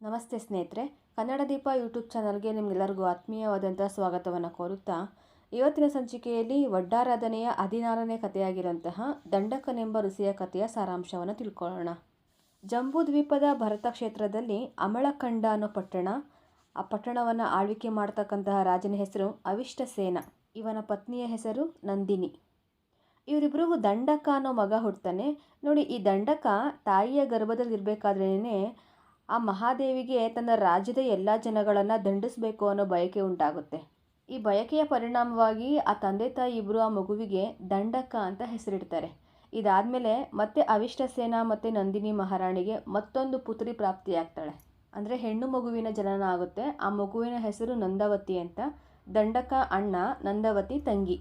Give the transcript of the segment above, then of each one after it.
ನಮಸ್ತೆ ಸ್ನೇಹಿತರೆ, ಕನ್ನಡ ದೀಪ ಯೂಟ್ಯೂಬ್ ಚಾನಲ್ಗೆ ನಿಮಗೆಲ್ಲರಿಗೂ ಆತ್ಮೀಯವಾದಂಥ ಸ್ವಾಗತವನ್ನು ಕೋರುತ್ತಾ, ಇವತ್ತಿನ ಸಂಚಿಕೆಯಲ್ಲಿ ವಡ್ಡಾರಾಧನೆಯ ಹದಿನಾರನೇ ಕಥೆಯಾಗಿರುವಂತಹ ದಂಡಕನೆಂಬ ಋಷಿಯ ಕಥೆಯ ಸಾರಾಂಶವನ್ನು ತಿಳ್ಕೊಳ್ಳೋಣ. ಜಂಬೂ ದ್ವೀಪದ ಭರತ ಕ್ಷೇತ್ರದಲ್ಲಿ ಅಮಳಖಂಡ ಅನ್ನೋ ಪಟ್ಟಣ, ಆ ಪಟ್ಟಣವನ್ನು ಆಳ್ವಿಕೆ ಮಾಡ್ತಕ್ಕಂತಹ ರಾಜನ ಹೆಸರು ಅವಿಷ್ಟ ಸೇನ ಇವನ ಪತ್ನಿಯ ಹೆಸರು ನಂದಿನಿ. ಇವರಿಬ್ಬರಿಗೂ ದಂಡಕ ಅನ್ನೋ ಮಗ ಹುಡ್ತಾನೆ. ನೋಡಿ, ಈ ದಂಡಕ ತಾಯಿಯ ಗರ್ಭದಲ್ಲಿ ಇರಬೇಕಾದ್ರೇ ಆ ಮಹಾದೇವಿಗೆ ತನ್ನ ರಾಜ್ಯದ ಎಲ್ಲ ಜನಗಳನ್ನು ದಂಡಿಸಬೇಕು ಅನ್ನೋ ಬಯಕೆ ಉಂಟಾಗುತ್ತೆ. ಈ ಬಯಕೆಯ ಪರಿಣಾಮವಾಗಿ ಆ ತಂದೆ ತಾಯಿ ಇಬ್ಬರು ಆ ಮಗುವಿಗೆ ದಂಡಕ ಅಂತ ಹೆಸರಿಡ್ತಾರೆ. ಇದಾದಮೇಲೆ ಮತ್ತೆ ಅವಿಷ್ಟ ಸೇನ ಮತ್ತು ನಂದಿನಿ ಮಹಾರಾಣಿಗೆ ಮತ್ತೊಂದು ಪುತ್ರಿ ಪ್ರಾಪ್ತಿಯಾಗ್ತಾಳೆ. ಅಂದರೆ ಹೆಣ್ಣು ಮಗುವಿನ ಜನನ ಆಗುತ್ತೆ. ಆ ಮಗುವಿನ ಹೆಸರು ನಂದವತಿ ಅಂತ. ದಂಡಕ ಅಣ್ಣ, ನಂದವತಿ ತಂಗಿ.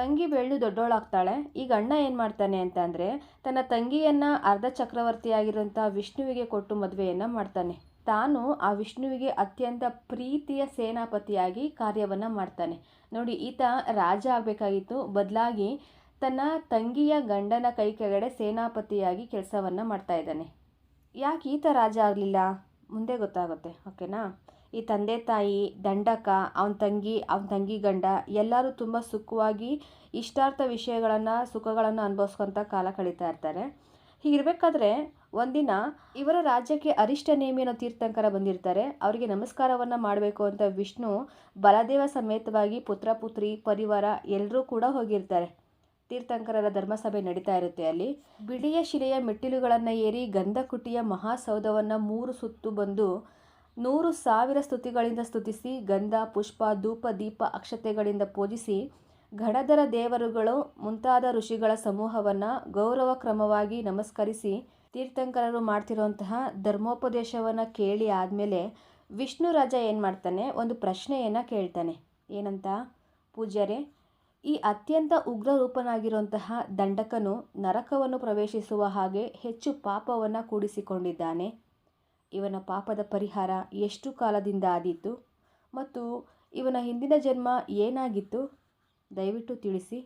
ತಂಗಿ ಬೆಳೆದು ದೊಡ್ಡವಳಾಗ್ತಾಳೆ ಈಗ ಅಣ್ಣ ಏನು ಮಾಡ್ತಾನೆ ಅಂತ ಅಂದರೆ, ತನ್ನ ತಂಗಿಯನ್ನು ಅರ್ಧ ಚಕ್ರವರ್ತಿಯಾಗಿರುವಂಥ ವಿಷ್ಣುವಿಗೆ ಕೊಟ್ಟು ಮದುವೆಯನ್ನು ಮಾಡ್ತಾನೆ. ತಾನು ಆ ವಿಷ್ಣುವಿಗೆ ಅತ್ಯಂತ ಪ್ರೀತಿಯ ಸೇನಾಪತಿಯಾಗಿ ಕಾರ್ಯವನ್ನು ಮಾಡ್ತಾನೆ. ನೋಡಿ, ಈತ ರಾಜ ಆಗಬೇಕಾಗಿತ್ತು. ಬದಲಾಗಿ ತನ್ನ ತಂಗಿಯ ಗಂಡನ ಕೈ ಕೆಳಗಡೆ ಸೇನಾಪತಿಯಾಗಿ ಕೆಲಸವನ್ನು ಮಾಡ್ತಾ ಇದ್ದಾನೆ. ಯಾಕೆ ಈತ ರಾಜ ಆಗಲಿಲ್ಲ? ಮುಂದೆ ಗೊತ್ತಾಗುತ್ತೆ, ಓಕೆನಾ? ಈ ತಂದೆ ತಾಯಿ, ದಂಡಕ, ಅವನ ತಂಗಿ ಅವನ ತಂಗಿ ಗಂಡ ಎಲ್ಲರೂ ತುಂಬ ಸುಖವಾಗಿ ಇಷ್ಟಾರ್ಥ ವಿಷಯಗಳನ್ನು, ಸುಖಗಳನ್ನು ಅನುಭವಿಸ್ಕೊಂತ ಕಾಲ ಕಳೀತಾ ಇರ್ತಾರೆ. ಹೀಗಿರಬೇಕಾದ್ರೆ ಒಂದಿನ ಇವರ ರಾಜ್ಯಕ್ಕೆ ಅರಿಷ್ಟ ನೇಮಿ ಅನ್ನೋ ತೀರ್ಥಂಕರ ಬಂದಿರ್ತಾರೆ. ಅವರಿಗೆ ನಮಸ್ಕಾರವನ್ನು ಮಾಡಬೇಕು ಅಂತ ವಿಷ್ಣು ಬಲದೇವ ಸಮೇತವಾಗಿ ಪುತ್ರ, ಪುತ್ರಿ, ಪರಿವಾರ ಎಲ್ಲರೂ ಕೂಡ ಹೋಗಿರ್ತಾರೆ. ತೀರ್ಥಂಕರರ ಧರ್ಮಸಭೆ ನಡೀತಾ ಇರುತ್ತೆ ಅಲ್ಲಿ. ಬಿಳಿಯ ಶಿಲೆಯ ಮೆಟ್ಟಿಲುಗಳನ್ನು ಏರಿ ಗಂಧಕುಟಿಯ ಮಹಾಸೌಧವನ್ನು ಮೂರು ಸುತ್ತು ಬಂದು ನೂರು ಸಾವಿರ ಸ್ತುತಿಗಳಿಂದ ಸ್ತುತಿಸಿ, ಗಂಧ, ಪುಷ್ಪ, ಧೂಪ, ದೀಪ, ಅಕ್ಷತೆಗಳಿಂದ ಪೂಜಿಸಿ ಘಡದರ ದೇವರುಗಳು ಮುಂತಾದ ಋಷಿಗಳ ಸಮೂಹವನ್ನು ಗೌರವ ಕ್ರಮವಾಗಿ ನಮಸ್ಕರಿಸಿ ತೀರ್ಥಂಕರರು ಮಾಡ್ತಿರುವಂತಹ ಧರ್ಮೋಪದೇಶವನ್ನು ಕೇಳಿ ಆದಮೇಲೆ ವಿಷ್ಣು ರಾಜ ಏನು ಮಾಡ್ತಾನೆ? ಒಂದು ಪ್ರಶ್ನೆಯನ್ನು ಕೇಳ್ತಾನೆ. ಏನಂತ? ಪೂಜ್ಯರೇ, ಈ ಅತ್ಯಂತ ಉಗ್ರ ರೂಪನಾಗಿರುವಂತಹ ದಂಡಕನು ನರಕವನ್ನು ಪ್ರವೇಶಿಸುವ ಹಾಗೆ ಹೆಚ್ಚು ಪಾಪವನ್ನು ಕೂಡಿಸಿಕೊಂಡಿದ್ದಾನೆ. ಇವನ ಪಾಪದ ಪರಿಹಾರ ಎಷ್ಟು ಕಾಲದಿಂದ ಆದೀತು ಮತ್ತು ಇವನ ಹಿಂದಿನ ಜನ್ಮ ಏನಾಗಿತ್ತು? ದಯವಿಟ್ಟು ತಿಳಿಸಿ.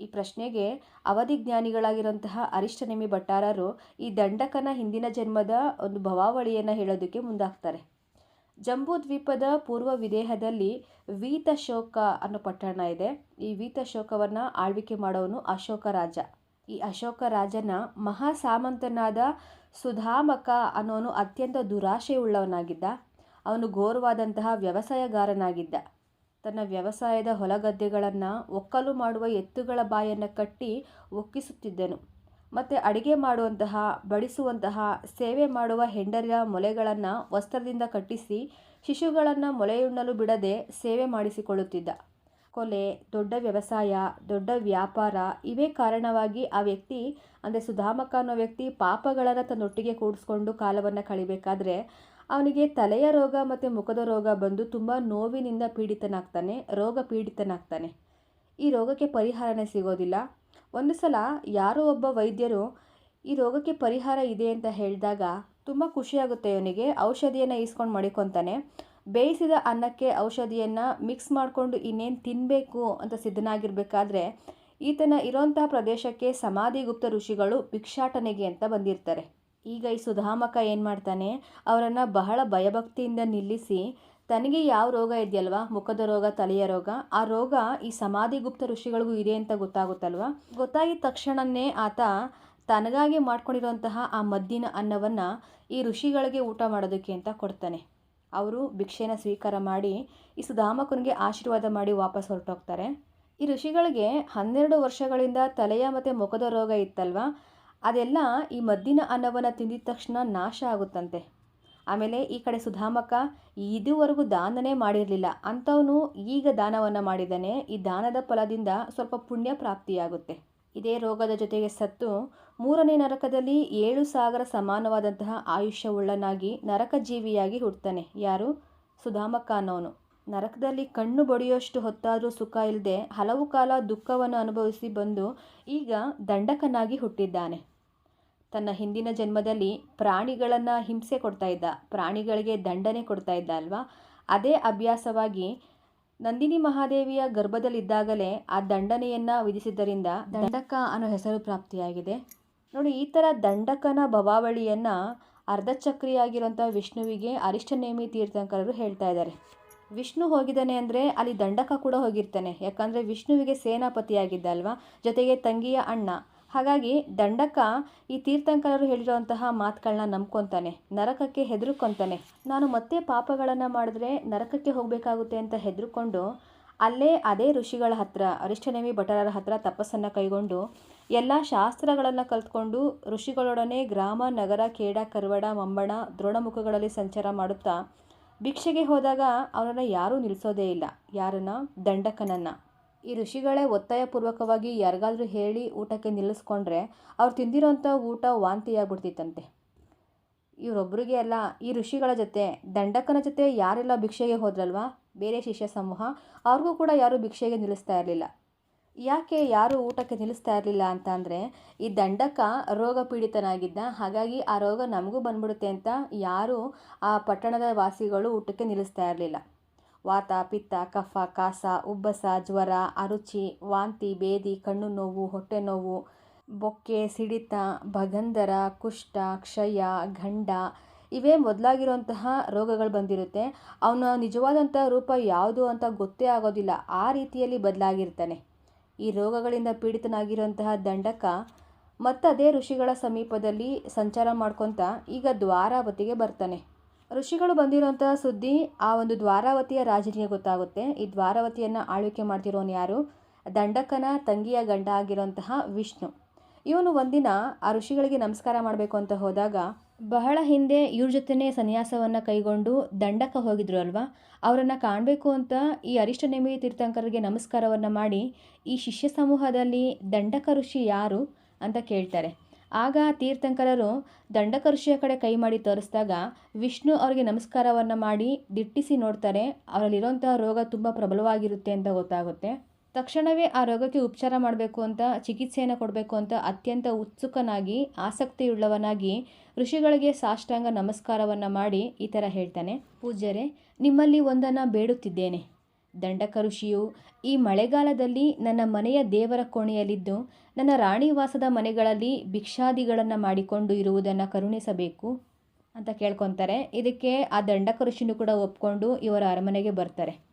ಈ ಪ್ರಶ್ನೆಗೆ ಅವಧಿ ಜ್ಞಾನಿಗಳಾಗಿರುವಂತಹ ಅರಿಷ್ಟನೇಮಿ ಭಟ್ಟಾರರು ಈ ದಂಡಕನ ಹಿಂದಿನ ಜನ್ಮದ ಒಂದು ಭವಾವಳಿಯನ್ನು ಹೇಳೋದಕ್ಕೆ ಮುಂದಾಗ್ತಾರೆ. ಜಂಬೂ ದ್ವೀಪದ ಪೂರ್ವ ವಿದೇಹದಲ್ಲಿ ವೀತಶೋಕ ಅನ್ನೋ ಪಟ್ಟಣ ಇದೆ. ಈ ವೀತಶೋಕವನ್ನು ಆಳ್ವಿಕೆ ಮಾಡೋನು ಅಶೋಕ ರಾಜ. ಈ ಅಶೋಕ ರಾಜನ ಮಹಾ ಸಾಮಂತನಾದ ಸುಧಾಮಕ ಅನ್ನೋನು ಅತ್ಯಂತ ದುರಾಶೆಯುಳ್ಳವನಾಗಿದ್ದ. ಅವನು ಘೋರವಾದಂತಹ ವ್ಯವಸಾಯಗಾರನಾಗಿದ್ದ. ತನ್ನ ವ್ಯವಸಾಯದ ಹೊಲಗದ್ದೆಗಳನ್ನು ಒಕ್ಕಲು ಮಾಡುವ ಎತ್ತುಗಳ ಬಾಯನ್ನು ಕಟ್ಟಿ ಒಕ್ಕಿಸುತ್ತಿದ್ದನು. ಮತ್ತು ಅಡಿಗೆ ಮಾಡುವಂತಹ, ಬಡಿಸುವಂತಹ, ಸೇವೆ ಮಾಡುವ ಹೆಂಡರಿಯ ಮೊಲೆಗಳನ್ನು ವಸ್ತ್ರದಿಂದ ಕಟ್ಟಿಸಿ, ಶಿಶುಗಳನ್ನು ಮೊಲೆಯುಣ್ಣಲು ಬಿಡದೆ ಸೇವೆ ಮಾಡಿಸಿಕೊಳ್ಳುತ್ತಿದ್ದ. ಕೊಲೆ, ದೊಡ್ಡ ವ್ಯವಸಾಯ, ದೊಡ್ಡ ವ್ಯಾಪಾರ ಇವೇ ಕಾರಣವಾಗಿ ಆ ವ್ಯಕ್ತಿ, ಅಂದರೆ ಸುಧಾಮಕ ಅನ್ನೋ ವ್ಯಕ್ತಿ ಪಾಪಗಳನ್ನು ತನ್ನೊಟ್ಟಿಗೆ ಕೂಡಿಸ್ಕೊಂಡು ಕಾಲವನ್ನು ಕಳಿಬೇಕಾದ್ರೆ ಅವನಿಗೆ ತಲೆಯ ರೋಗ ಮತ್ತು ಮುಖದ ರೋಗ ಬಂದು ತುಂಬ ನೋವಿನಿಂದ ಪೀಡಿತನಾಗ್ತಾನೆ, ರೋಗ ಪೀಡಿತನಾಗ್ತಾನೆ. ಈ ರೋಗಕ್ಕೆ ಪರಿಹಾರನೇ ಸಿಗೋದಿಲ್ಲ. ಒಂದು ಸಲ ಯಾರೋ ಒಬ್ಬ ವೈದ್ಯರು, ಈ ರೋಗಕ್ಕೆ ಪರಿಹಾರ ಇದೆ ಅಂತ ಹೇಳಿದಾಗ ತುಂಬ ಖುಷಿಯಾಗುತ್ತೆ ಅವನಿಗೆ, ಔಷಧಿಯನ್ನು ಈಸ್ಕೊಂಡು ಮಡಿಕೊತಾನೆ. ಬೇಯಿಸಿದ ಅನ್ನಕ್ಕೆ ಔಷಧಿಯನ್ನು ಮಿಕ್ಸ್ ಮಾಡಿಕೊಂಡು ಇನ್ನೇನು ತಿನ್ನಬೇಕು ಅಂತ ಸಿದ್ಧನಾಗಿರಬೇಕಾದ್ರೆ ಈತನ ಇರೋಂತಹ ಪ್ರದೇಶಕ್ಕೆ ಸಮಾಧಿಗುಪ್ತ ಋಷಿಗಳು ಭಿಕ್ಷಾಟನೆಗೆ ಅಂತ ಬಂದಿರ್ತಾರೆ. ಈಗ ಈ ಸುಧಾಮಕ ಏನು ಮಾಡ್ತಾನೆ? ಅವರನ್ನು ಬಹಳ ಭಯಭಕ್ತಿಯಿಂದ ನಿಲ್ಲಿಸಿ, ತನಗೆ ಯಾವ ರೋಗ ಇದೆಯಲ್ವಾ? ಮುಖದ ರೋಗ, ತಲೆಯ ರೋಗ? ಆ ರೋಗ ಈ ಸಮಾಧಿಗುಪ್ತ ಋಷಿಗಳಿಗೂ ಇದೆ ಅಂತ ಗೊತ್ತಾಗುತ್ತಲ್ವ? ಗೊತ್ತಾಗಿದ ತಕ್ಷಣವೇ ಆತ ತನಗಾಗಿ ಮಾಡ್ಕೊಂಡಿರುವಂತಹ ಆ ಮದ್ದಿನ ಅನ್ನವನ್ನು ಈ ಋಷಿಗಳಿಗೆ ಊಟ ಮಾಡೋದಕ್ಕೆ ಅಂತ ಕೊಡ್ತಾನೆ. ಅವರು ಭಿಕ್ಷೆನ ಸ್ವೀಕಾರ ಮಾಡಿ ಈ ಸುಧಾಮಕನಿಗೆ ಆಶೀರ್ವಾದ ಮಾಡಿ ವಾಪಸ್ ಹೊರಟೋಗ್ತಾರೆ. ಈ ಋಷಿಗಳಿಗೆ ಹನ್ನೆರಡು ವರ್ಷಗಳಿಂದ ತಲೆಯ ಮತ್ತು ಮುಖದ ರೋಗ ಇತ್ತಲ್ವ? ಅದೆಲ್ಲ ಈ ಮದ್ದಿನ ಅನ್ನವನ್ನು ತಿಂದಿದ ತಕ್ಷಣ ನಾಶ ಆಗುತ್ತಂತೆ. ಆಮೇಲೆ ಈ ಕಡೆ ಸುಧಾಮಕ, ಇದುವರೆಗೂ ದಾನನೇ ಮಾಡಿರಲಿಲ್ಲ. ಅಂಥವನು ಈಗ ದಾನವನ್ನು ಮಾಡಿದ್ದಾನೆ. ಈ ದಾನದ ಫಲದಿಂದ ಸ್ವಲ್ಪ ಪುಣ್ಯ ಪ್ರಾಪ್ತಿಯಾಗುತ್ತೆ. ಇದೇ ರೋಗದ ಜೊತೆಗೆ ಸತ್ತು ಮೂರನೇ ನರಕದಲ್ಲಿ ಏಳು ಸಾವಿರ ಸಮಾನವಾದಂತಹ ಆಯುಷ್ಯವುಳ್ಳನಾಗಿ ನರಕ ಜೀವಿಯಾಗಿ ಹುಡ್ತಾನೆ ಯಾರು? ಸುಧಾಮಕ್ಕ ಅನ್ನೋನು. ನರಕದಲ್ಲಿ ಕಣ್ಣು ಬಡಿಯೋಷ್ಟು ಹೊತ್ತಾದರೂ ಸುಖ ಇಲ್ಲದೆ ಹಲವು ಕಾಲ ದುಃಖವನ್ನು ಅನುಭವಿಸಿ ಬಂದು ಈಗ ದಂಡಕನಾಗಿ ಹುಟ್ಟಿದ್ದಾನೆ. ತನ್ನ ಹಿಂದಿನ ಜನ್ಮದಲ್ಲಿ ಪ್ರಾಣಿಗಳನ್ನು ಹಿಂಸೆ ಕೊಡ್ತಾ ಇದ್ದ. ಪ್ರಾಣಿಗಳಿಗೆ ದಂಡನೆ ಕೊಡ್ತಾ ಇದ್ದ ಅಲ್ವಾ? ಅದೇ ಅಭ್ಯಾಸವಾಗಿ ನಂದಿನಿ ಮಹಾದೇವಿಯ ಗರ್ಭದಲ್ಲಿದ್ದಾಗಲೇ ಆ ದಂಡನೆಯನ್ನು ವಿಧಿಸಿದ್ದರಿಂದ ದಂಡಕ ಅನ್ನೋ ಹೆಸರು ಪ್ರಾಪ್ತಿಯಾಗಿದೆ. ನೋಡಿ, ಈ ಥರ ದಂಡಕನ ಭವಾವಳಿಯನ್ನು ಅರ್ಧಚಕ್ರಿಯಾಗಿರೋಂಥ ವಿಷ್ಣುವಿಗೆ ಅರಿಷ್ಟನೇಮಿ ತೀರ್ಥಂಕರರು ಹೇಳ್ತಾ ಇದ್ದಾರೆ. ವಿಷ್ಣು ಹೋಗಿದ್ದಾನೆ ಅಂದರೆ ಅಲ್ಲಿ ದಂಡಕ ಕೂಡ ಹೋಗಿರ್ತಾನೆ. ಯಾಕಂದರೆ ವಿಷ್ಣುವಿಗೆ ಸೇನಾಪತಿಯಾಗಿದ್ದ ಅಲ್ವಾ? ಜೊತೆಗೆ ತಂಗಿಯ ಅಣ್ಣ. ಹಾಗಾಗಿ ದಂಡಕ ಈ ತೀರ್ಥಂಕರರು ಹೇಳಿರುವಂತಹ ಮಾತುಗಳನ್ನ ನಂಬ್ಕೊತಾನೆ, ನರಕಕ್ಕೆ ಹೆದರ್ಕೊತಾನೆ. ನಾನು ಮತ್ತೆ ಪಾಪಗಳನ್ನು ಮಾಡಿದ್ರೆ ನರಕಕ್ಕೆ ಹೋಗಬೇಕಾಗುತ್ತೆ ಅಂತ ಹೆದರ್ಕೊಂಡು ಅಲ್ಲೇ ಅದೇ ಋಷಿಗಳ ಹತ್ರ ಅರಿಷ್ಟನೇಮಿ ಭಟರರ ಹತ್ರ ತಪಸ್ಸನ್ನು ಕೈಗೊಂಡು ಎಲ್ಲ ಶಾಸ್ತ್ರಗಳನ್ನು ಕಲ್ತ್ಕೊಂಡು ಋಷಿಗಳೊಡನೆ ಗ್ರಾಮ, ನಗರ ಕೇಡ ಕರ್ವಡ, ಮಂಬಣ, ದ್ರೋಣಮುಖಗಳಲ್ಲಿ ಸಂಚಾರ ಮಾಡುತ್ತಾ ಭಿಕ್ಷೆಗೆ ಹೋದಾಗ ಅವರನ್ನು ಯಾರೂ ನಿಲ್ಲಿಸೋದೇ ಇಲ್ಲ. ಯಾರನ್ನ? ದಂಡಕನನ್ನು. ಈ ಋಷಿಗಳೇ ಒತ್ತಾಯಪೂರ್ವಕವಾಗಿ ಯಾರಿಗಾದರೂ ಹೇಳಿ ಊಟಕ್ಕೆ ನಿಲ್ಲಿಸ್ಕೊಂಡ್ರೆ ಅವ್ರು ತಿಂದಿರೋಂಥ ಊಟ ವಾಂತಿಯಾಗ್ಬಿಡ್ತಿತ್ತಂತೆ. ಇವರೊಬ್ಬರಿಗೆ ಅಲ್ಲ, ಈ ಋಷಿಗಳ ಜೊತೆ, ದಂಡಕನ ಜೊತೆ ಯಾರೆಲ್ಲ ಭಿಕ್ಷೆಗೆ ಹೋದ್ರಲ್ವಾ? ಬೇರೆ ಶಿಷ್ಯ ಸಮೂಹ, ಅವ್ರಿಗೂ ಕೂಡ ಯಾರೂ ಭಿಕ್ಷೆಗೆ ನಿಲ್ಲಿಸ್ತಾ ಇರಲಿಲ್ಲ. ಯಾಕೆ ಯಾರೂ ಊಟಕ್ಕೆ ನಿಲ್ಲಿಸ್ತಾ ಇರಲಿಲ್ಲ ಅಂತ ಅಂದರೆ, ಈ ದಂಡಕ ರೋಗ ಪೀಡಿತನಾಗಿದ್ದ ಹಾಗಾಗಿ ಆ ರೋಗ ನಮಗೂ ಬಂದ್ಬಿಡುತ್ತೆ ಅಂತ ಯಾರೂ ಆ ಪಟ್ಟಣದ ವಾಸಿಗಳು ಊಟಕ್ಕೆ ನಿಲ್ಲಿಸ್ತಾ ಇರಲಿಲ್ಲ. ವಾತ, ಪಿತ್ತ, ಕಫ, ಕಾಸ, ಉಬ್ಬಸ, ಜ್ವರ, ಅರುಚಿ, ವಾಂತಿ, ಬೇದಿ, ಕಣ್ಣು ನೋವು, ಹೊಟ್ಟೆ ನೋವು, ಬೊಕ್ಕೆ, ಸಿಡಿತ ಭಗಂಧರ ಕುಷ್ಠ, ಕ್ಷಯ, ಗಂಡ ಇವೇ ಮೊದಲಾಗಿರುವಂತಹ ರೋಗಗಳು ಬಂದಿರುತ್ತೆ. ಅವನ ನಿಜವಾದಂಥ ರೂಪ ಯಾವುದು ಅಂತ ಗೊತ್ತೇ ಆಗೋದಿಲ್ಲ. ಆ ರೀತಿಯಲ್ಲಿ ಬದಲಾಗಿರ್ತಾನೆ. ಈ ರೋಗಗಳಿಂದ ಪೀಡಿತನಾಗಿರುವಂತಹ ದಂಡಕ ಮತ್ತದೇ ಋಷಿಗಳ ಸಮೀಪದಲ್ಲಿ ಸಂಚಾರ ಮಾಡ್ಕೊತ ಈಗ ದ್ವಾರಾವತಿಗೆ ಬರ್ತಾನೆ. ಋಷಿಗಳು ಬಂದಿರುವಂತಹ ಸುದ್ದಿ, ಆ ಒಂದು ದ್ವಾರಾವತಿಯ ರಾಜನಿಗೆ ಗೊತ್ತಾಗುತ್ತೆ. ಈ ದ್ವಾರಾವತಿಯನ್ನು ಆಳ್ವಿಕೆ ಮಾಡ್ತಿರೋನು ಯಾರು? ದಂಡಕನ ತಂಗಿಯ ಗಂಡ ಆಗಿರುವಂತಹ ವಿಷ್ಣು. ಇವನು ಒಂದಿನ ಆ ಋಷಿಗಳಿಗೆ ನಮಸ್ಕಾರ ಮಾಡಬೇಕು ಅಂತ ಹೋದಾಗ, ಬಹಳ ಹಿಂದೆ ಇವ್ರ ಜೊತೆನೇ ಸನ್ಯಾಸವನ್ನು ಕೈಗೊಂಡು ದಂಡಕ ಹೋಗಿದ್ರು ಅಲ್ವಾ? ಅವರನ್ನು ಕಾಣಬೇಕು ಅಂತ ಈ ಅರಿಷ್ಟನೇಮಿ ತೀರ್ಥಂಕರಿಗೆ ನಮಸ್ಕಾರವನ್ನು ಮಾಡಿ, ಈ ಶಿಷ್ಯ ಸಮೂಹದಲ್ಲಿ ದಂಡಕ ಋಷಿ ಯಾರು ಅಂತ ಕೇಳ್ತಾರೆ. ಆಗ ತೀರ್ಥಂಕರರು ದಂಡಕ ಋಷಿಯ ಕಡೆ ಕೈ ಮಾಡಿ ತೋರಿಸಿದಾಗ ವಿಷ್ಣು ಅವರಿಗೆ ನಮಸ್ಕಾರವನ್ನು ಮಾಡಿ ದಿಟ್ಟಿಸಿ ನೋಡ್ತಾರೆ, ಅವರಲ್ಲಿರುವಂತಹ ರೋಗ ತುಂಬ ಪ್ರಬಲವಾಗಿರುತ್ತೆ ಅಂತ ಗೊತ್ತಾಗುತ್ತೆ. ತಕ್ಷಣವೇ ಆ ರೋಗಕ್ಕೆ ಉಪಚಾರ ಮಾಡಬೇಕು ಅಂತ, ಚಿಕಿತ್ಸೆಯನ್ನು ಕೊಡಬೇಕು ಅಂತ ಅತ್ಯಂತ ಉತ್ಸುಕನಾಗಿ, ಆಸಕ್ತಿಯುಳ್ಳವನಾಗಿ ಋಷಿಗಳಿಗೆ ಸಾಷ್ಟಾಂಗ ನಮಸ್ಕಾರವನ್ನು ಮಾಡಿ ಈ ಥರ ಹೇಳ್ತಾನೆ. ಪೂಜ್ಯರೇ, ನಿಮ್ಮಲ್ಲಿ ಒಂದನ್ನು ಬೇಡುತ್ತಿದ್ದೇನೆ. ದಂಡಕ ಋಷಿಯು ಈ ಮಳೆಗಾಲದಲ್ಲಿ ನನ್ನ ಮನೆಯ ದೇವರ ಕೋಣೆಯಲ್ಲಿದ್ದು, ನನ್ನ ರಾಣಿವಾಸದ ಮನೆಗಳಲ್ಲಿ ಭಿಕ್ಷಾದಿಗಳನ್ನು ಮಾಡಿಕೊಂಡು ಇರುವುದನ್ನು ಕರುಣಿಸಬೇಕು ಅಂತ ಕೇಳ್ಕೊತಾರೆ. ಇದಕ್ಕೆ ಆ ದಂಡಕ ಋಷಿನೂ ಕೂಡ ಒಪ್ಕೊಂಡು ಇವರ ಅರಮನೆಗೆ ಬರ್ತಾರೆ.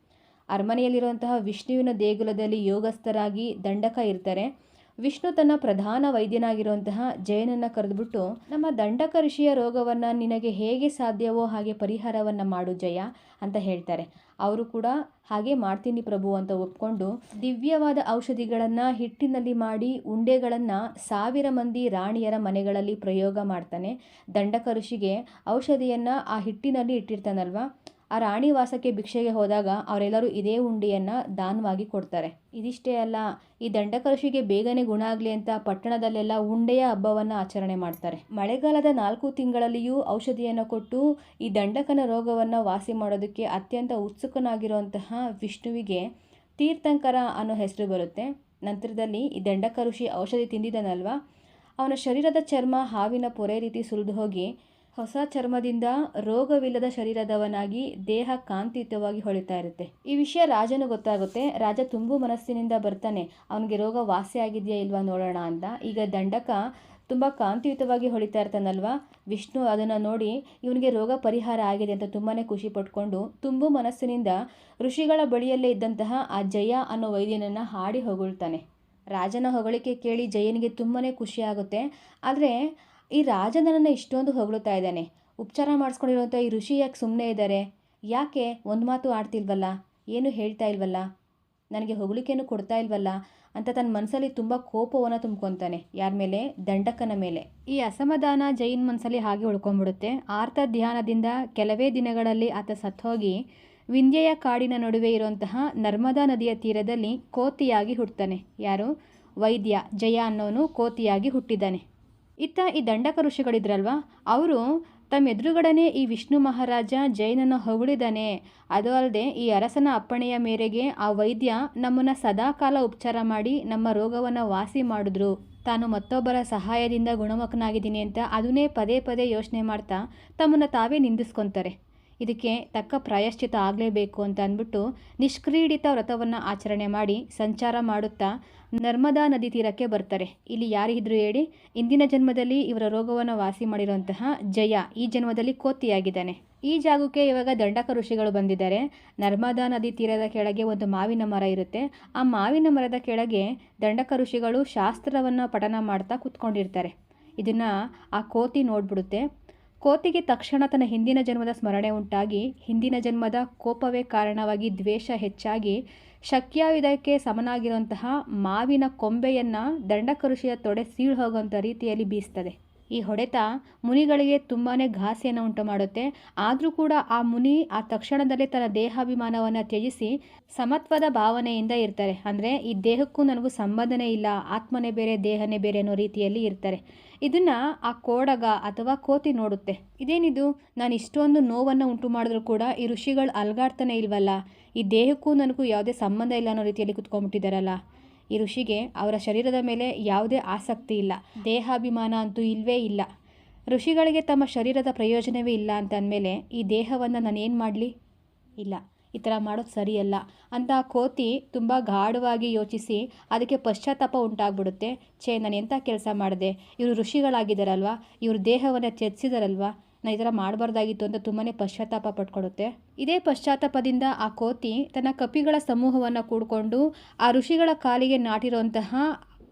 ಅರಮನೆಯಲ್ಲಿರುವಂತಹ ವಿಷ್ಣುವಿನ ದೇಗುಲದಲ್ಲಿ ಯೋಗಸ್ಥರಾಗಿ ದಂಡಕ ಇರ್ತಾರೆ. ವಿಷ್ಣು ತನ್ನ ಪ್ರಧಾನ ವೈದ್ಯನಾಗಿರುವಂತಹ ಜಯನನ್ನು ಕರೆದುಬಿಟ್ಟು, ನಮ್ಮ ದಂಡಕ ಋಷಿಯ ರೋಗವನ್ನು ನಿನಗೆ ಹೇಗೆ ಸಾಧ್ಯವೋ ಹಾಗೆ ಪರಿಹಾರವನ್ನು ಮಾಡು ಜಯ ಅಂತ ಹೇಳ್ತಾರೆ. ಅವರು ಕೂಡ ಹಾಗೆ ಮಾಡ್ತೀನಿ ಪ್ರಭು ಅಂತ ಒಪ್ಕೊಂಡು, ದಿವ್ಯವಾದ ಔಷಧಿಗಳನ್ನು ಹಿಟ್ಟಿನಲ್ಲಿ ಮಾಡಿ, ಉಂಡೆಗಳನ್ನು ಸಾವಿರ ಮಂದಿ ರಾಣಿಯರ ಮನೆಗಳಲ್ಲಿ ಪ್ರಯೋಗ ಮಾಡ್ತಾನೆ. ದಂಡಕ ಋಷಿಗೆ ಔಷಧಿಯನ್ನು ಆ ಹಿಟ್ಟಿನಲ್ಲಿ ಇಟ್ಟಿರ್ತಾನಲ್ವಾ? ಆ ರಾಣಿ ವಾಸಕ್ಕೆ ಭಿಕ್ಷೆಗೆ ಹೋದಾಗ ಅವರೆಲ್ಲರೂ ಇದೇ ಉಂಡೆಯನ್ನು ದಾನವಾಗಿ ಕೊಡ್ತಾರೆ. ಇದಿಷ್ಟೇ ಅಲ್ಲ, ಈ ದಂಡಕರುಷಿಗೆ ಬೇಗನೆ ಗುಣ ಆಗಲಿ ಅಂತ ಪಟ್ಟಣದಲ್ಲೆಲ್ಲ ಉಂಡೆಯ ಹಬ್ಬವನ್ನು ಆಚರಣೆ ಮಾಡ್ತಾರೆ. ಮಳೆಗಾಲದ ನಾಲ್ಕು ತಿಂಗಳಲ್ಲಿಯೂ ಔಷಧಿಯನ್ನು ಕೊಟ್ಟು ಈ ದಂಡಕನ ರೋಗವನ್ನು ವಾಸಿ ಮಾಡೋದಕ್ಕೆ ಅತ್ಯಂತ ಉತ್ಸುಕನಾಗಿರುವಂತಹ ವಿಷ್ಣುವಿಗೆ ತೀರ್ಥಂಕರ ಅನ್ನೋ ಹೆಸರು ಬರುತ್ತೆ. ನಂತರದಲ್ಲಿ ಈ ದಂಡಕ ಋಷಿ ಔಷಧಿ ತಿಂದಿದ್ದಾನಲ್ವಾ ಅವನ ಶರೀರದ ಚರ್ಮ ಹಾವಿನ ಪೊರೆ ರೀತಿ ಸುರಿದು ಹೋಗಿ ಹೊಸ ಚರ್ಮದಿಂದ ರೋಗವಿಲ್ಲದ ಶರೀರದವನಾಗಿ ದೇಹ ಕಾಂತಿಯುತವಾಗಿ ಹೊಳಿತಾ ಇರುತ್ತೆ. ಈ ವಿಷಯ ರಾಜನು ಗೊತ್ತಾಗುತ್ತೆ. ರಾಜ ತುಂಬು ಮನಸ್ಸಿನಿಂದ ಬರ್ತಾನೆ. ಅವನಿಗೆ ರೋಗ ವಾಸಿ ಆಗಿದೆಯಾ ಇಲ್ವಾ ನೋಡೋಣ ಅಂತ. ಈಗ ದಂಡಕ ತುಂಬ ಕಾಂತಿಯುತವಾಗಿ ಹೊಳಿತಾ ಇರ್ತಾನಲ್ವಾ? ವಿಷ್ಣು ಅದನ್ನು ನೋಡಿ ಇವನಿಗೆ ರೋಗ ಪರಿಹಾರ ಆಗಿದೆ ಅಂತ ತುಂಬಾ ಖುಷಿ ಪಟ್ಕೊಂಡು ತುಂಬು ಮನಸ್ಸಿನಿಂದ ಋಷಿಗಳ ಬಳಿಯಲ್ಲೇ ಇದ್ದಂತಹ ಆ ಜಯ ಅನ್ನೋ ವೈದ್ಯನನ್ನು ಹಾಡಿ ಹೊಗಳ್ತಾನೆ. ರಾಜನ ಹೊಗಳಿಕೆ ಕೇಳಿ ಜಯನಿಗೆ ತುಂಬಾ ಖುಷಿ ಆಗುತ್ತೆ. ಆದರೆ ಈ ರಾಜ ನನ್ನನ್ನು ಇಷ್ಟೊಂದು ಹೊಗಳುತ್ತಾ ಇದ್ದಾನೆ. ಉಪಚಾರ ಮಾಡಿಸ್ಕೊಂಡಿರುವಂಥ ಈ ಋಷಿ ಯಾಕೆ ಸುಮ್ಮನೆ ಇದ್ದಾರೆ ಯಾಕೆ ಒಂದು ಮಾತು ಆಡ್ತಿಲ್ವಲ್ಲ? ಏನು ಹೇಳ್ತಾ ಇಲ್ವಲ್ಲ? ನನಗೆ ಹೊಗಳಿಕೆಯನ್ನು ಕೊಡ್ತಾ ಇಲ್ವಲ್ಲ? ಅಂತ ತನ್ನ ಮನಸ್ಸಲ್ಲಿ ತುಂಬ ಕೋಪವನ್ನು ತುಂಬ್ಕೊತಾನೆ, ಯಾರ ಮೇಲೆ? ದಂಡಕನ ಮೇಲೆ. ಈ ಅಸಮಾಧಾನ ಜೈನ್ ಮನಸ್ಸಲ್ಲಿ ಹಾಗೆ ಉಳ್ಕೊಂಡ್ಬಿಡುತ್ತೆ. ಆರ್ತ ಧ್ಯಾನದಿಂದ ಕೆಲವೇ ದಿನಗಳಲ್ಲಿ ಆತ ಸತ್ತೋಗಿ ವಿಂಧ್ಯೆಯ ಕಾಡಿನ ನಡುವೆ ಇರುವಂತಹ ನರ್ಮದಾ ನದಿಯ ತೀರದಲ್ಲಿ ಕೋತಿಯಾಗಿ ಹುಟ್ಟುತ್ತಾನೆ ಯಾರು? ವೈದ್ಯ. ಜಯ ಅನ್ನೋನು ಕೋತಿಯಾಗಿ ಹುಟ್ಟಿದ್ದಾನೆ. ಇತ್ತ ಈ ದಂಡಕ ಋಷಿಗಳಿದ್ರಲ್ವ? ಅವರು ತಮ್ಮ ಎದುರುಗಡನೆ ಈ ವಿಷ್ಣು ಮಹಾರಾಜ ಜೈನನ್ನು ಹೊಗಳಿದ್ದಾನೆ ಅದು ಅಲ್ಲದೆ ಈ ಅರಸನ ಅಪ್ಪಣೆಯ ಮೇರೆಗೆ ಆ ವೈದ್ಯ ನಮ್ಮನ್ನು ಸದಾಕಾಲ ಉಪಚಾರ ಮಾಡಿ ನಮ್ಮ ರೋಗವನ್ನು ವಾಸಿ ಮಾಡಿದ್ರು. ತಾನು ಮತ್ತೊಬ್ಬರ ಸಹಾಯದಿಂದ ಗುಣಮುಖನಾಗಿದ್ದೀನಿ ಅಂತ ಅದನ್ನೇ ಪದೇ ಪದೇ ಯೋಚನೆ ಮಾಡ್ತಾ ತಮ್ಮನ್ನು ತಾವೇ ನಿಂದಿಸ್ಕೊತಾರೆ. ಇದಕ್ಕೆ ತಕ್ಕ ಪ್ರಾಯಶ್ಚಿತ ಆಗಲೇಬೇಕು ಅಂತ ಅಂದ್ಬಿಟ್ಟು ನಿಷ್ಕ್ರೀಡಿತ ವ್ರತವನ್ನು ಆಚರಣೆ ಮಾಡಿ ಸಂಚಾರ ಮಾಡುತ್ತಾ ನರ್ಮದಾ ನದಿ ತೀರಕ್ಕೆ ಬರ್ತಾರೆ. ಇಲ್ಲಿ ಯಾರಿದ್ರು ಹೇಳಿ, ಇಂದಿನ ಜನ್ಮದಲ್ಲಿ ಇವರ ರೋಗವನ್ನು ವಾಸಿ ಮಾಡಿರುವಂತಹ ಜಯ ಈ ಜನ್ಮದಲ್ಲಿ ಕೋತಿಯಾಗಿದ್ದಾನೆ. ಈ ಜಾಗಕ್ಕೆ ಇವಾಗ ದಂಡಕ ಋಷಿಗಳು ಬಂದಿದ್ದಾರೆ. ನರ್ಮದಾ ನದಿ ತೀರದ ಕೆಳಗೆ ಒಂದು ಮಾವಿನ ಮರ ಇರುತ್ತೆ. ಆ ಮಾವಿನ ಮರದ ಕೆಳಗೆ ದಂಡಕ ಋಷಿಗಳು ಶಾಸ್ತ್ರವನ್ನು ಪಠನ ಮಾಡ್ತಾ ಕುತ್ಕೊಂಡಿರ್ತಾರೆ. ಇದನ್ನು ಆ ಕೋತಿ ನೋಡ್ಬಿಡುತ್ತೆ. ಕೋತಿಗೆ ತಕ್ಷಣ ತನ್ನ ಹಿಂದಿನ ಜನ್ಮದ ಸ್ಮರಣೆ ಉಂಟಾಗಿ, ಹಿಂದಿನ ಜನ್ಮದ ಕೋಪವೇ ಕಾರಣವಾಗಿ ದ್ವೇಷ ಹೆಚ್ಚಾಗಿ, ಶಕ್ಯಾಯುಧಕ್ಕೆ ಸಮನಾಗಿರುವಂತಹ ಮಾವಿನ ಕೊಂಬೆಯನ್ನು ದಂಡಕರುಷಿಯ ತೊಡೆ ಸೀಳು ಹೋಗುವಂಥ ರೀತಿಯಲ್ಲಿ ಬೀಸ್ತದೆ. ಈ ಹೊಡೆತ ಮುನಿಗಳಿಗೆ ತುಂಬಾ ಘಾಸಿಯನ್ನು ಉಂಟು ಮಾಡುತ್ತೆ ಆದರೂ ಕೂಡ ಆ ಮುನಿ ಆ ತಕ್ಷಣದಲ್ಲೇ ತನ್ನ ದೇಹಾಭಿಮಾನವನ್ನು ತ್ಯಜಿಸಿ ಸಮತ್ವದ ಭಾವನೆಯಿಂದ ಇರ್ತಾರೆ. ಅಂದರೆ ಈ ದೇಹಕ್ಕೂ ನನಗೂ ಸಂಬಂಧನೇ ಇಲ್ಲ, ಆತ್ಮನೇ ಬೇರೆ, ದೇಹನೇ ಬೇರೆ ಅನ್ನೋ ರೀತಿಯಲ್ಲಿ ಇರ್ತಾರೆ. ಇದನ್ನು ಆ ಕೋಡಗ ಅಥವಾ ಕೋತಿ ನೋಡುತ್ತೆ. ಇದೇನಿದು? ನಾನು ಇಷ್ಟೊಂದು ನೋವನ್ನು ಉಂಟು ಮಾಡಿದ್ರು ಕೂಡ ಈ ಋಷಿಗಳು ಅಲ್ಗಾಡ್ತಾನೆ ಇಲ್ವಲ್ಲ? ಈ ದೇಹಕ್ಕೂ ನನಗೂ ಯಾವುದೇ ಸಂಬಂಧ ಇಲ್ಲ ಅನ್ನೋ ರೀತಿಯಲ್ಲಿ ಕುತ್ಕೊಂಡ್ಬಿಟ್ಟಿದ್ದಾರಲ್ಲ? ಈ ಋಷಿಗೆ ಅವರ ಶರೀರದ ಮೇಲೆ ಯಾವುದೇ ಆಸಕ್ತಿ ಇಲ್ಲ. ದೇಹಾಭಿಮಾನ ಅಂತೂ ಇಲ್ಲವೇ ಇಲ್ಲ. ಋಷಿಗಳಿಗೆ ತಮ್ಮ ಶರೀರದ ಪ್ರಯೋಜನವೇ ಇಲ್ಲ ಅಂತ ಅಂದಮೇಲೆ ಈ ದೇಹವನ್ನು ನಾನೇನು ಮಾಡಲಿ? ಇಲ್ಲ. ಈ ಥರ ಮಾಡೋದು ಸರಿಯಲ್ಲ. ಅಂತ ಕೋತಿ ತುಂಬ ಗಾಢವಾಗಿ ಯೋಚಿಸಿ ಅದಕ್ಕೆ ಪಶ್ಚಾತ್ತಾಪ ಉಂಟಾಗ್ಬಿಡುತ್ತೆ. ಛೇ ನಾನು ಎಂಥ ಕೆಲಸ ಮಾಡಿದೆ? ಇವರು ಋಷಿಗಳಾಗಿದ್ದಾರಲ್ವ ಇವರು ದೇಹವನ್ನು ತ್ಯಜಿಸಿದಾರಲ್ವ? ನಾನು ಈ ಥರ ಮಾಡಬಾರ್ದಾಗಿತ್ತು ಅಂತ ತುಂಬಾ ಪಶ್ಚಾತ್ತಾಪ ಪಟ್ಕೊಡುತ್ತೆ ಇದೇ ಪಶ್ಚಾತ್ತಾಪದಿಂದ ಆ ಕೋತಿ ತನ್ನ ಕಪಿಗಳ ಸಮೂಹವನ್ನು ಕೂಡಿಕೊಂಡು ಆ ಋಷಿಗಳ ಕಾಲಿಗೆ ನಾಟಿರುವಂತಹ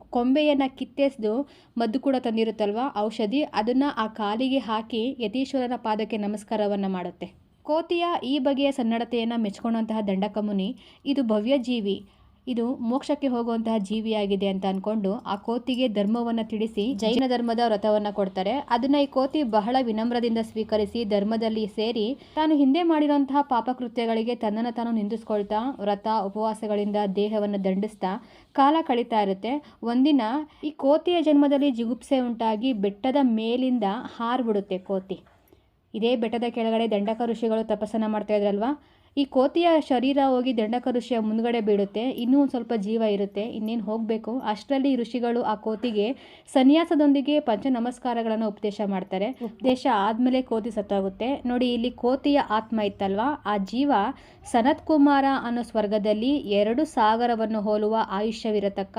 ಕೊಂಬೆಯನ್ನು ಕಿತ್ತೆಸ್ದು ಮದ್ದು ಕೂಡ ತಂದಿರುತ್ತಲ್ವ, ಔಷಧಿ? ಅದನ್ನು ಆ ಕಾಲಿಗೆ ಹಾಕಿ ಯತೀಶ್ವರನ ಪಾದಕ್ಕೆ ನಮಸ್ಕಾರವನ್ನು ಮಾಡುತ್ತೆ. ಕೋತಿಯ ಈ ಬಗೆಯ ಸನ್ನಡತೆಯನ್ನು ಮೆಚ್ಕೊಂಡಂತಹ ದಂಡಕಮುನಿ, ಇದು ಭವ್ಯ ಜೀವಿ ಇದು ಮೋಕ್ಷಕ್ಕೆ ಹೋಗುವಂತಹ ಜೀವಿಯಾಗಿದೆ ಅಂತ ಅನ್ಕೊಂಡು ಆ ಕೋತಿಗೆ ಧರ್ಮವನ್ನು ತಿಳಿಸಿ ಜೈನ ಧರ್ಮದ ವ್ರತವನ್ನ ಕೊಡ್ತಾರೆ. ಅದನ್ನ ಈ ಕೋತಿ ಬಹಳ ವಿನಮ್ರದಿಂದ ಸ್ವೀಕರಿಸಿ ಧರ್ಮದಲ್ಲಿ ಸೇರಿ ತಾನು ಹಿಂದೆ ಮಾಡಿರುವಂತಹ ಪಾಪಕೃತ್ಯಗಳಿಗೆ ತನ್ನನ್ನು ತಾನು ನಿಂದಿಸ್ಕೊಳ್ತಾ ವ್ರತ, ಉಪವಾಸಗಳಿಂದ ದೇಹವನ್ನು ದಂಡಿಸ್ತಾ ಕಾಲ ಕಳೀತಾ ಇರುತ್ತೆ. ಒಂದಿನ ಈ ಕೋತಿಯ ಜನ್ಮದಲ್ಲಿ ಜಿಗುಪ್ಸೆ ಉಂಟಾಗಿ ಬೆಟ್ಟದ ಮೇಲಿಂದ ಹಾರ್ಬಿಡುತ್ತೆ ಕೋತಿ. ಇದೇ ಬೆಟ್ಟದ ಕೆಳಗಡೆ ದಂಡಕ ಋಷಿಗಳು ತಪಸ್ಸನ್ನು ಮಾಡ್ತಾ ಇದ್ರಲ್ವಾ? ಈ ಕೋತಿಯ ಶರೀರ ಹೋಗಿ ದಂಡಕ ಋಷಿಯ ಮುಂದ್ಗಡೆ ಬೀಳುತ್ತೆ. ಇನ್ನೂ ಒಂದು ಸ್ವಲ್ಪ ಜೀವ ಇರುತ್ತೆ. ಇನ್ನೇನು ಹೋಗಬೇಕು? ಅಷ್ಟರಲ್ಲಿ ಋಷಿಗಳು ಆ ಕೋತಿಗೆ ಸನ್ಯಾಸದೊಂದಿಗೆ ಪಂಚ ನಮಸ್ಕಾರಗಳನ್ನು ಉಪದೇಶ ಮಾಡ್ತಾರೆ. ಉಪದೇಶ ಆದಮೇಲೆ ಕೋತಿ ಸತ್ತಾಗುತ್ತೆ. ನೋಡಿ, ಇಲ್ಲಿ ಕೋತಿಯ ಆತ್ಮ ಇತ್ತಲ್ವಾ? ಆ ಜೀವ ಸನತ್ ಕುಮಾರ ಅನ್ನೋ ಸ್ವರ್ಗದಲ್ಲಿ ಎರಡು ಸಾಗರವನ್ನು ಹೋಲುವ ಆಯುಷ್ಯವಿರತಕ್ಕ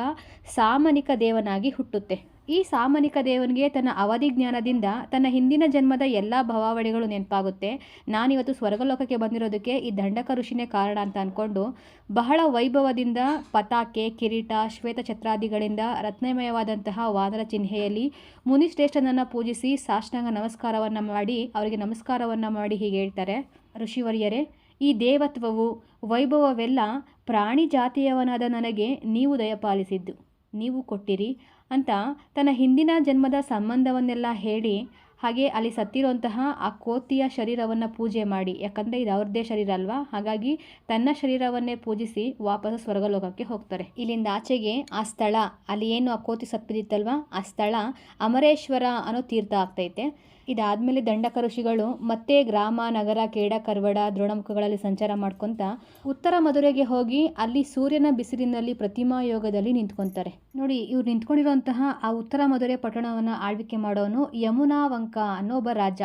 ಸಾಮನಿಕ ದೇವನಾಗಿ ಹುಟ್ಟುತ್ತೆ. ಈ ಸಾಮನಿಕ ದೇವನಿಗೆ ತನ್ನ ಅವಧಿ ಜ್ಞಾನದಿಂದ ತನ್ನ ಹಿಂದಿನ ಜನ್ಮದ ಎಲ್ಲ ಭವಾವಳಿಗಳು ನೆನಪಾಗುತ್ತೆ. ನಾನಿವತ್ತು ಸ್ವರ್ಗಲೋಕಕ್ಕೆ ಬಂದಿರೋದಕ್ಕೆ ಈ ದಂಡಕ ಋಷಿನೇ ಕಾರಣ ಅಂತ ಅಂದ್ಕೊಂಡು ಬಹಳ ವೈಭವದಿಂದ ಪತಾಕೆ, ಕಿರೀಟ, ಶ್ವೇತ ಛತ್ರಾದಿಗಳಿಂದ ರತ್ನಮಯವಾದಂತಹ ವಾದರ ಚಿಹ್ನೆಯಲ್ಲಿ ಮುನಿಶ್ರೇಷ್ಠನನ್ನು ಪೂಜಿಸಿ ಸಾಷ್ಟಾಂಗ ನಮಸ್ಕಾರವನ್ನು ಮಾಡಿ, ಅವರಿಗೆ ನಮಸ್ಕಾರವನ್ನು ಮಾಡಿ ಹೀಗೆ ಹೇಳ್ತಾರೆ. ಋಷಿವರ್ಯರೇ, ಈ ದೇವತ್ವವು ವೈಭವವೆಲ್ಲ ಪ್ರಾಣಿ ಜಾತಿಯವನಾದ ನನಗೆ ನೀವು ದಯಪಾಲಿಸಿದ್ದು. ನೀವು ಕೊಟ್ಟಿರಿ ಅಂತ ತನ್ನ ಹಿಂದಿನ ಜನ್ಮದ ಸಂಬಂಧವನ್ನೆಲ್ಲ ಹೇಳಿ ಹಾಗೆ ಅಲ್ಲಿ ಸತ್ತಿರುವಂತಹ ಆ ಕೋತಿಯ ಶರೀರವನ್ನು ಪೂಜೆ ಮಾಡಿ. ಯಾಕಂದರೆ ಇದು ಅವ್ರದ್ದೇ ಶರೀರ ಅಲ್ವಾ? ಹಾಗಾಗಿ ತನ್ನ ಶರೀರವನ್ನೇ ಪೂಜಿಸಿ ವಾಪಸ್ ಸ್ವರ್ಗಲೋಕಕ್ಕೆ ಹೋಗ್ತಾರೆ. ಇಲ್ಲಿಂದ ಆಚೆಗೆ ಆ ಸ್ಥಳ, ಅಲ್ಲಿ ಏನು ಆ ಕೋತಿ ಸತ್ತಿದಿತ್ತಲ್ವ? ಆ ಸ್ಥಳ ಅಮರೇಶ್ವರ ಅನ್ನೋ ತೀರ್ಥ ಆಗ್ತೈತೆ. ಇದಾದಮೇಲೆ ದಂಡಕ ಋಷಿಗಳು ಮತ್ತೆ ಗ್ರಾಮ, ನಗರ ಕೇಡ ಕರ್ವಡ, ದ್ರೋಣಮುಖಗಳಲ್ಲಿ ಸಂಚಾರ ಮಾಡ್ಕೊತ ಉತ್ತರ ಮಧುರೆಗೆ ಹೋಗಿ ಅಲ್ಲಿ ಸೂರ್ಯನ ಬಿಸಿಲಿನಲ್ಲಿ ಪ್ರತಿಮಾ ಯೋಗದಲ್ಲಿ ನಿಂತ್ಕೊಂತಾರೆ. ನೋಡಿ, ಇವ್ರು ನಿಂತ್ಕೊಂಡಿರುವಂತಹ ಆ ಉತ್ತರ ಮಧುರೆ ಪಟ್ಟಣವನ್ನು ಆಳ್ವಿಕೆ ಮಾಡೋನು ಯಮುನಾವಂಕ ಅನ್ನೋ ಒಬ್ಬ ರಾಜ.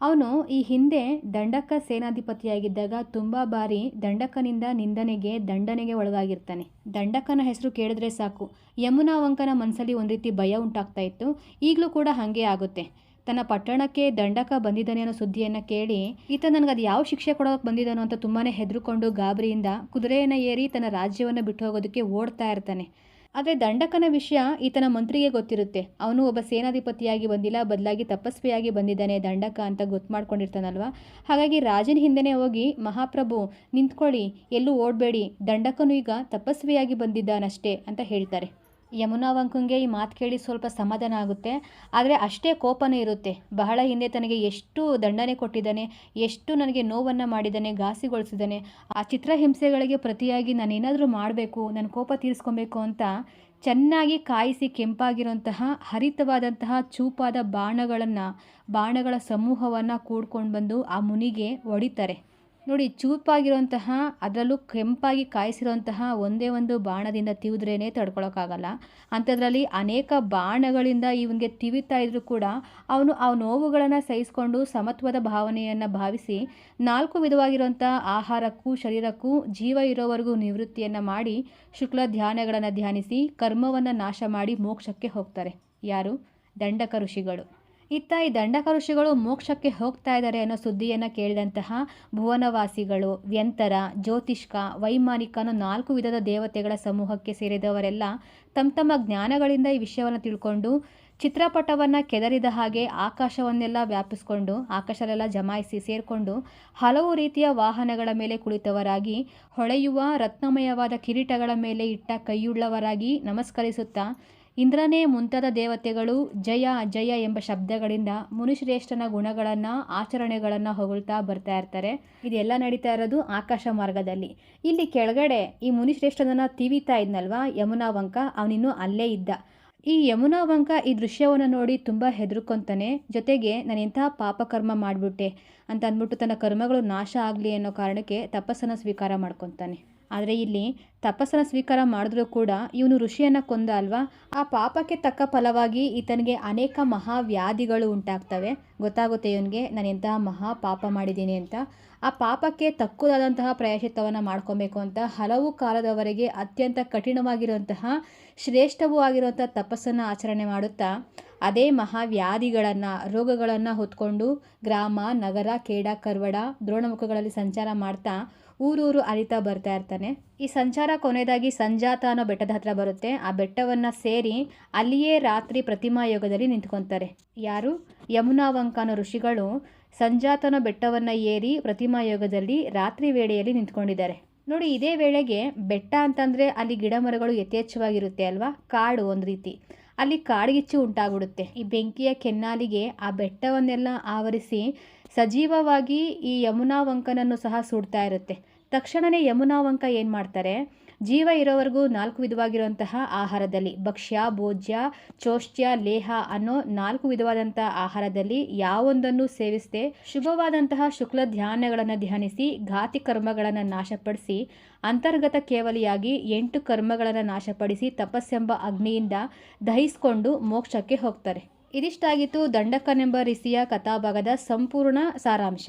ಅವನು ಈ ಹಿಂದೆ ದಂಡಕ ಸೇನಾಧಿಪತಿಯಾಗಿದ್ದಾಗ ತುಂಬ ಬಾರಿ ದಂಡಕನಿಂದ ನಿಂದನೆಗೆ, ದಂಡನೆಗೆ ಒಳಗಾಗಿರ್ತಾನೆ. ದಂಡಕನ ಹೆಸರು ಕೇಳಿದ್ರೆ ಸಾಕು. ಯಮುನಾವಂಕನ ಮನಸ್ಸಲ್ಲಿ ಒಂದು ರೀತಿ ಭಯ ಉಂಟಾಗ್ತಾ ಇತ್ತು. ಈಗಲೂ ಕೂಡ ಹಾಗೆ ಆಗುತ್ತೆ. ತನ್ನ ಪಟ್ಟಣಕ್ಕೆ ದಂಡಕ ಬಂದಿದ್ದಾನೆ ಅನ್ನೋ ಸುದ್ದಿಯನ್ನು ಕೇಳಿ, ಈತ ನನಗೆ ಅದು ಯಾವ ಶಿಕ್ಷೆ ಕೊಡೋಕೆ ಬಂದಿದ್ದಾನೋ ಅಂತ ತುಂಬಾ ಹೆದರುಕೊಂಡು ಗಾಬರಿಯಿಂದ ಕುದುರೆಯನ್ನು ಏರಿ ತನ್ನ ರಾಜ್ಯವನ್ನು ಬಿಟ್ಟು ಹೋಗೋದಕ್ಕೆ ಓಡ್ತಾ ಇರ್ತಾನೆ. ಆದರೆ ದಂಡಕನ ವಿಷಯ ಈತನ ಮಂತ್ರಿಗೆ ಗೊತ್ತಿರುತ್ತೆ. ಅವನು ಒಬ್ಬ ಸೇನಾಧಿಪತಿಯಾಗಿ ಬಂದಿಲ್ಲ, ಬದಲಾಗಿ ತಪಸ್ವಿಯಾಗಿ ಬಂದಿದ್ದಾನೆ ದಂಡಕ ಅಂತ ಗೊತ್ತು ಮಾಡ್ಕೊಂಡಿರ್ತಾನಲ್ವ? ಹಾಗಾಗಿ ರಾಜನ ಹಿಂದೆನೇ ಹೋಗಿ, ಮಹಾಪ್ರಭು, ನಿಂತ್ಕೊಳ್ಳಿ, ಎಲ್ಲೂ ಓಡಬೇಡಿ, ದಂಡಕನು ಈಗ ತಪಸ್ವಿಯಾಗಿ ಬಂದಿದ್ದಾನಷ್ಟೇ ಅಂತ ಹೇಳ್ತಾರೆ. ಯಮುನಾವಂಕಂಗೆ ಈ ಮಾತು ಕೇಳಿ ಸ್ವಲ್ಪ ಸಮಾಧಾನ ಆಗುತ್ತೆ. ಆದರೆ ಅಷ್ಟೇ ಕೋಪನೂ ಇರುತ್ತೆ. ಬಹಳ ಹಿಂದೆ ತನಗೆ ಎಷ್ಟು ದಂಡನೆ ಕೊಟ್ಟಿದ್ದಾನೆ, ಎಷ್ಟು ನನಗೆ ನೋವನ್ನು ಮಾಡಿದ್ದಾನೆ, ಘಾಸಿಗೊಳಿಸಿದ್ದಾನೆ. ಆ ಚಿತ್ರಹಿಂಸೆಗಳಿಗೆ ಪ್ರತಿಯಾಗಿ ನಾನು ಏನಾದರೂ ಮಾಡಬೇಕು ನನ್ನ ಕೋಪ ತೀರಿಸ್ಕೊಬೇಕು ಅಂತ ಚೆನ್ನಾಗಿ ಕಾಯಿಸಿ ಕೆಂಪಾಗಿರುವಂತಹ ಹರಿತವಾದಂತಹ ಚೂಪಾದ ಬಾಣಗಳನ್ನು, ಬಾಣಗಳ ಸಮೂಹವನ್ನು ಕೂಡ್ಕೊಂಡು ಬಂದು ಆ ಮುನಿಗೆ ಹೊಡಿತಾರೆ ನೋಡಿ ಚೂಪಾಗಿರುವಂತಹ ಅದರಲ್ಲೂ ಕೆಂಪಾಗಿ ಕಾಯಿಸಿರುವಂತಹ ಒಂದೇ ಒಂದು ಬಾಣದಿಂದ ತಿವಿದ್ರೇ ತಡ್ಕೊಳೋಕ್ಕಾಗಲ್ಲ. ಅಂಥದ್ರಲ್ಲಿ ಅನೇಕ ಬಾಣಗಳಿಂದ ಇವನಿಗೆ ತಿವಿತಾ ಇದ್ರೂ ಕೂಡ ಅವನು ಆ ನೋವುಗಳನ್ನು ಸಹಿಸಿಕೊಂಡು ಸಮತ್ವದ ಭಾವನೆಯನ್ನು ಭಾವಿಸಿ ನಾಲ್ಕು ವಿಧವಾಗಿರುವಂಥ ಆಹಾರಕ್ಕೂ, ಶರೀರಕ್ಕೂ ಜೀವ ಇರೋವರೆಗೂ ನಿವೃತ್ತಿಯನ್ನು ಮಾಡಿ ಶುಕ್ಲ ಧ್ಯಾನಗಳನ್ನು ಧ್ಯಾನಿಸಿ ಕರ್ಮವನ್ನು ನಾಶ ಮಾಡಿ ಮೋಕ್ಷಕ್ಕೆ ಹೋಗ್ತಾರೆ. ಯಾರು? ದಂಡಕ ಋಷಿಗಳು. ಇತ್ತ ಈ ದಂಡಕ ಮೋಕ್ಷಕ್ಕೆ ಹೋಗ್ತಾ ಇದ್ದಾರೆ ಅನ್ನೋ ಸುದ್ದಿಯನ್ನು ಕೇಳಿದಂತಹ ಭುವನವಾಸಿಗಳು, ವ್ಯಂತರ, ಜ್ಯೋತಿಷ್ಕ, ವೈಮಾನಿಕ ಅನ್ನೋ ನಾಲ್ಕು ವಿಧದ ದೇವತೆಗಳ ಸಮೂಹಕ್ಕೆ ಸೇರಿದವರೆಲ್ಲ ತಮ್ಮ ತಮ್ಮ ಜ್ಞಾನಗಳಿಂದ ಈ ವಿಷಯವನ್ನು ತಿಳ್ಕೊಂಡು ಚಿತ್ರಪಟವನ್ನು ಕೆದರಿದ ಹಾಗೆ ಆಕಾಶವನ್ನೆಲ್ಲ ವ್ಯಾಪಿಸ್ಕೊಂಡು ಆಕಾಶಲೆಲ್ಲ ಜಮಾಯಿಸಿ ಸೇರಿಕೊಂಡು ಹಲವು ರೀತಿಯ ವಾಹನಗಳ ಮೇಲೆ ಕುಳಿತವರಾಗಿ, ಹೊಳೆಯುವ ರತ್ನಮಯವಾದ ಕಿರೀಟಗಳ ಮೇಲೆ ಇಟ್ಟ ಕೈಯುಳ್ಳವರಾಗಿ ನಮಸ್ಕರಿಸುತ್ತಾ ಇಂದ್ರನೇ ಮುಂತಾದ ದೇವತೆಗಳು ಜಯ ಜಯ ಎಂಬ ಶಬ್ದಗಳಿಂದ ಮುನಿಶ್ರೇಷ್ಠನ ಗುಣಗಳನ್ನು, ಆಚರಣೆಗಳನ್ನು ಹೊಗಳ್ತಾ ಬರ್ತಾ ಇರ್ತಾರೆ. ಇದೆಲ್ಲ ನಡೀತಾ ಇರೋದು ಆಕಾಶ ಮಾರ್ಗದಲ್ಲಿ. ಇಲ್ಲಿ ಕೆಳಗಡೆ ಈ ಮುನಿಶ್ರೇಷ್ಠನನ್ನು ತಿವಿತಾ ಇದ್ನಲ್ವಾ? ಯಮುನಾ ವಂಕ ಅವನಿನ್ನೂ ಅಲ್ಲೇ ಇದ್ದ. ಈ ಯಮುನಾ ವಂಕ ಈ ದೃಶ್ಯವನ್ನು ನೋಡಿ ತುಂಬ ಹೆದರ್ಕೊಂತಾನೆ. ಜೊತೆಗೆ ನಾನು ಎಂಥ ಪಾಪಕರ್ಮ ಮಾಡಿಬಿಟ್ಟೆ ಅಂತ ಅಂದ್ಬಿಟ್ಟು ತನ್ನ ಕರ್ಮಗಳು ನಾಶ ಆಗಲಿ ಅನ್ನೋ ಕಾರಣಕ್ಕೆ ತಪಸ್ಸನ್ನು ಸ್ವೀಕಾರ ಮಾಡ್ಕೊತಾನೆ. ಆದರೆ ಇಲ್ಲಿ ತಪಸ್ಸನ್ನು ಸ್ವೀಕಾರ ಮಾಡಿದ್ರೂ ಕೂಡ ಇವನು ಋಷಿಯನ್ನು ಕೊಂದ ಅಲ್ವಾ? ಆ ಪಾಪಕ್ಕೆ ತಕ್ಕ ಫಲವಾಗಿ ಈತನಿಗೆ ಅನೇಕ ಮಹಾವ್ಯಾಧಿಗಳು ಉಂಟಾಗ್ತವೆ. ಗೊತ್ತಾಗುತ್ತೆ ಇವನಿಗೆ, ನಾನು ಎಂತಹ ಮಹಾ ಪಾಪ ಮಾಡಿದ್ದೀನಿ ಅಂತ. ಆ ಪಾಪಕ್ಕೆ ತಕ್ಕುದಾದಂತಹ ಪ್ರಾಯಶ್ಚಿತ್ತವನ್ನು ಮಾಡ್ಕೊಬೇಕು ಅಂತ ಹಲವು ಕಾಲದವರೆಗೆ ಅತ್ಯಂತ ಕಠಿಣವಾಗಿರುವಂತಹ, ಶ್ರೇಷ್ಠವೂ ಆಗಿರುವಂಥ ತಪಸ್ಸನ್ನು ಆಚರಣೆ ಮಾಡುತ್ತಾ, ಅದೇ ಮಹಾವ್ಯಾಧಿಗಳನ್ನು, ರೋಗಗಳನ್ನು ಹೊತ್ಕೊಂಡು ಗ್ರಾಮ, ನಗರ ಕೇಡ ಕರ್ವಡ, ದ್ರೋಣಮುಖಗಳಲ್ಲಿ ಸಂಚಾರ ಮಾಡ್ತಾ ಊರೂರು ಅರಿತಾ ಬರ್ತಾ ಇರ್ತಾನೆ. ಈ ಸಂಚಾರ ಕೊನೆಯದಾಗಿ ಸಂಜಾತ ಅನ್ನೋ ಬೆಟ್ಟದ ಹತ್ರ ಬರುತ್ತೆ. ಆ ಬೆಟ್ಟವನ್ನು ಸೇರಿ ಅಲ್ಲಿಯೇ ರಾತ್ರಿ ಪ್ರತಿಮಾ ಯೋಗದಲ್ಲಿ ನಿಂತ್ಕೊತಾರೆ. ಯಾರು? ಯಮುನಾವಂಕ ಅನ್ನೋ ಋಷಿಗಳು ಸಂಜಾತನ ಬೆಟ್ಟವನ್ನು ಏರಿ ಪ್ರತಿಮಾ ಯೋಗದಲ್ಲಿ ರಾತ್ರಿ ವೇಳೆಯಲ್ಲಿ ನಿಂತ್ಕೊಂಡಿದ್ದಾರೆ. ನೋಡಿ, ಇದೇ ವೇಳೆಗೆ ಬೆಟ್ಟ ಅಂತಂದರೆ ಅಲ್ಲಿ ಗಿಡ ಮರಗಳು ಯಥೇಚ್ಛವಾಗಿರುತ್ತೆ ಅಲ್ವಾ? ಕಾಡು ಒಂದು ರೀತಿ. ಅಲ್ಲಿ ಕಾಡ್ಗಿಚ್ಚು ಉಂಟಾಗ್ಬಿಡುತ್ತೆ. ಈ ಬೆಂಕಿಯ ಕೆನ್ನಾಲಿಗೆ ಆ ಬೆಟ್ಟವನ್ನೆಲ್ಲ ಆವರಿಸಿ ಸಜೀವವಾಗಿ ಈ ಯಮುನಾ ವಂಕನನ್ನು ಸಹ ಸುಡ್ತಾ ಇರುತ್ತೆ. ತಕ್ಷಣವೇ ಯಮುನಾ ವಂಕ ಏನು ಮಾಡ್ತಾರೆ? ಜೀವ ಇರೋವರೆಗೂ ನಾಲ್ಕು ವಿಧವಾಗಿರುವಂತಹ ಆಹಾರದಲ್ಲಿ ಭಕ್ಷ್ಯ, ಭೋಜ್ಯ ಚೋಷ್ಟ್ಯ ಲೇಹ ಅನ್ನೋ ನಾಲ್ಕು ವಿಧವಾದಂತಹ ಆಹಾರದಲ್ಲಿ ಯಾವೊಂದನ್ನು ಸೇವಿಸದೆ ಶುಭವಾದಂತಹ ಶುಕ್ಲ ಧ್ಯಾನಗಳನ್ನು ಧ್ಯಾನಿಸಿ, ಘಾತಿ ಕರ್ಮಗಳನ್ನು ನಾಶಪಡಿಸಿ, ಅಂತರ್ಗತ ಕೇವಲಿಯಾಗಿ ಎಂಟು ಕರ್ಮಗಳನ್ನು ನಾಶಪಡಿಸಿ ತಪಸ್ಸೆಂಬ ಅಗ್ನಿಯಿಂದ ದಹಿಸಿಕೊಂಡು ಮೋಕ್ಷಕ್ಕೆ ಹೋಗ್ತಾರೆ. ಇದಿಷ್ಟಾಗಿತ್ತು ದಂಡಕನೆಂಬ ರಿಸಿಯ ಕಥಾಭಾಗದ ಸಂಪೂರ್ಣ ಸಾರಾಂಶ.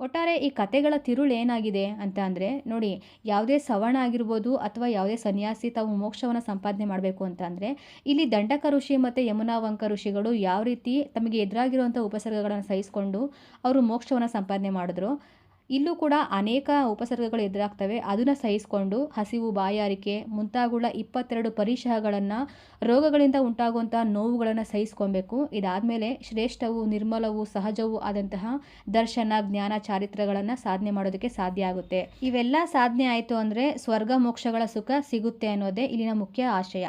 ಒಟ್ಟಾರೆ ಈ ಕತೆಗಳ ತಿರುಳು ಏನಾಗಿದೆ ಅಂತ ಅಂದರೆ, ನೋಡಿ, ಯಾವುದೇ ಸವರ್ಣ ಆಗಿರ್ಬೋದು ಅಥವಾ ಯಾವುದೇ ಸನ್ಯಾಸಿ ತಾವು ಮೋಕ್ಷವನ್ನು ಸಂಪಾದನೆ ಮಾಡಬೇಕು ಅಂತ ಅಂದರೆ, ಇಲ್ಲಿ ದಂಡಕ ಋಷಿ ಮತ್ತು ಯಮುನಾವಂಕ ಋಷಿಗಳು ಯಾವ ರೀತಿ ತಮಗೆ ಎದುರಾಗಿರುವಂಥ ಉಪಸರ್ಗಗಳನ್ನು ಸಹಿಸಿಕೊಂಡು ಅವರು ಮೋಕ್ಷವನ್ನು ಸಂಪಾದನೆ ಮಾಡಿದ್ರು. ಇಲ್ಲೂ ಕೂಡ ಅನೇಕ ಉಪಸರ್ಗಗಳು ಎದುರಾಗ್ತವೆ. ಅದನ್ನು ಸಹಿಸಿಕೊಂಡು ಹಸಿವು, ಬಾಯಾರಿಕೆ ಮುಂತಾಗುಳ್ಳ ಇಪ್ಪತ್ತೆರಡು ಪರಿಶಹಗಳನ್ನು ರೋಗಗಳಿಂದ ಉಂಟಾಗುವಂಥ ನೋವುಗಳನ್ನು ಸಹಿಸ್ಕೊಬೇಕು. ಇದಾದಮೇಲೆ ಶ್ರೇಷ್ಠವು, ನಿರ್ಮಲವು, ಸಹಜವು ಆದಂತಹ ದರ್ಶನ, ಜ್ಞಾನ ಚಾರಿತ್ರಗಳನ್ನು ಸಾಧನೆ ಮಾಡೋದಕ್ಕೆ ಸಾಧ್ಯ ಆಗುತ್ತೆ. ಇವೆಲ್ಲ ಸಾಧನೆ ಆಯಿತು ಅಂದರೆ ಸ್ವರ್ಗ, ಮೋಕ್ಷಗಳ ಸುಖ ಸಿಗುತ್ತೆ ಅನ್ನೋದೇ ಇಲ್ಲಿನ ಮುಖ್ಯ ಆಶಯ.